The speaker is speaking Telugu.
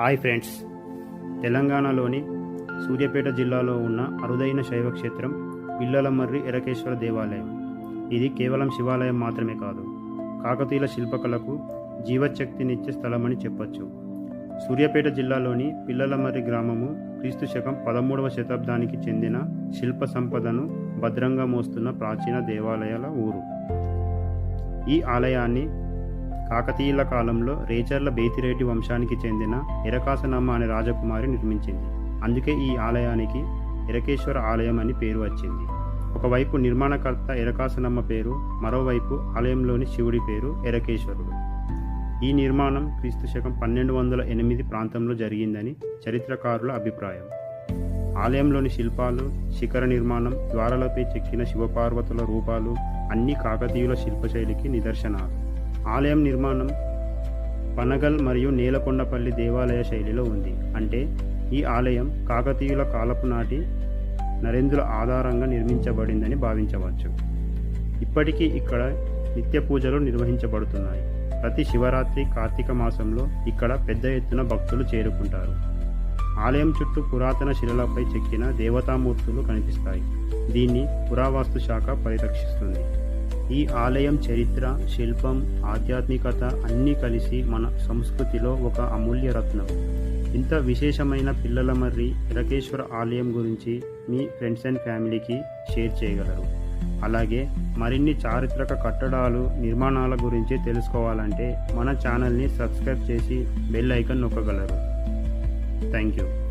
Hi friends. తెలంగాణలోని సూర్యాపేట జిల్లాలో ఉన్న అరుదైన శైవ క్షేత్రం పిల్లలమర్రి ఎరకేశ్వర దేవాలయం. ఇది కేవలం శివాలయం మాత్రమే కాదు కాకతీయుల శిల్పకళకు జీవశక్తినిచ్చే స్థలమని చెప్పొచ్చు. సూర్యాపేట జిల్లాలోని పిల్లలమర్రి గ్రామము క్రీస్తు శకం పదమూడవ శతాబ్దానికి చెందిన శిల్ప సంపదను భద్రంగా మోస్తున్న ప్రాచీన దేవాలయాల ఊరు. ఈ ఆలయాన్ని కాకతీయుల కాలంలో రేచర్ల బేతిరేటి వంశానికి చెందిన ఎరకాసనమ్మ అనే రాజకుమారి నిర్మించింది. అందుకే ఈ ఆలయానికి ఎరకేశ్వర ఆలయం అని పేరు వచ్చింది. ఒకవైపు నిర్మాణకర్త ఎరకాసనమ్మ పేరు మరోవైపు ఆలయంలోని శివుడి పేరు ఎరకేశ్వరుడు. ఈ నిర్మాణం క్రీస్తు శకం పన్నెండు వందల ఎనిమిది ప్రాంతంలో జరిగిందని చరిత్రకారుల అభిప్రాయం. ఆలయంలోని శిల్పాలు శిఖర నిర్మాణం ద్వారాలపై చెక్కిన శివపార్వతుల రూపాలు అన్ని కాకతీయుల శిల్పశైలికి నిదర్శనాలు. ఆలయం నిర్మాణం పనగల్ మరియు నేలకొండపల్లి దేవాలయ శైలిలో ఉంది. అంటే ఈ ఆలయం కాకతీయుల కాలపు నాటి నరేంద్రుల ఆధారంగా నిర్మించబడిందని భావించవచ్చు. ఇప్పటికీ ఇక్కడ నిత్య పూజలు నిర్వహించబడుతున్నాయి. ప్రతి శివరాత్రి కార్తీక మాసంలో ఇక్కడ పెద్ద ఎత్తున భక్తులు చేరుకుంటారు. ఆలయం చుట్టూ పురాతన శిలలపై చెక్కిన దేవతామూర్తులు కనిపిస్తాయి. దీన్ని పురావాస్తు శాఖ పరిరక్షిస్తుంది. ఈ ఆలయం చరిత్ర శిల్పం ఆధ్యాత్మికత అన్నీ కలిసి మన సంస్కృతిలో ఒక అమూల్య రత్నం. ఇంత విశేషమైన పిల్లల మర్రి ఎరకేశ్వర ఆలయం గురించి మీ ఫ్రెండ్స్ అండ్ ఫ్యామిలీకి షేర్ చేయగలరు. అలాగే మరిన్ని చారిత్రక కట్టడాలు నిర్మాణాల గురించి తెలుసుకోవాలంటే మన ఛానల్ని సబ్స్క్రైబ్ చేసి బెల్ ఐకన్ నొక్కగలరు. Thank you.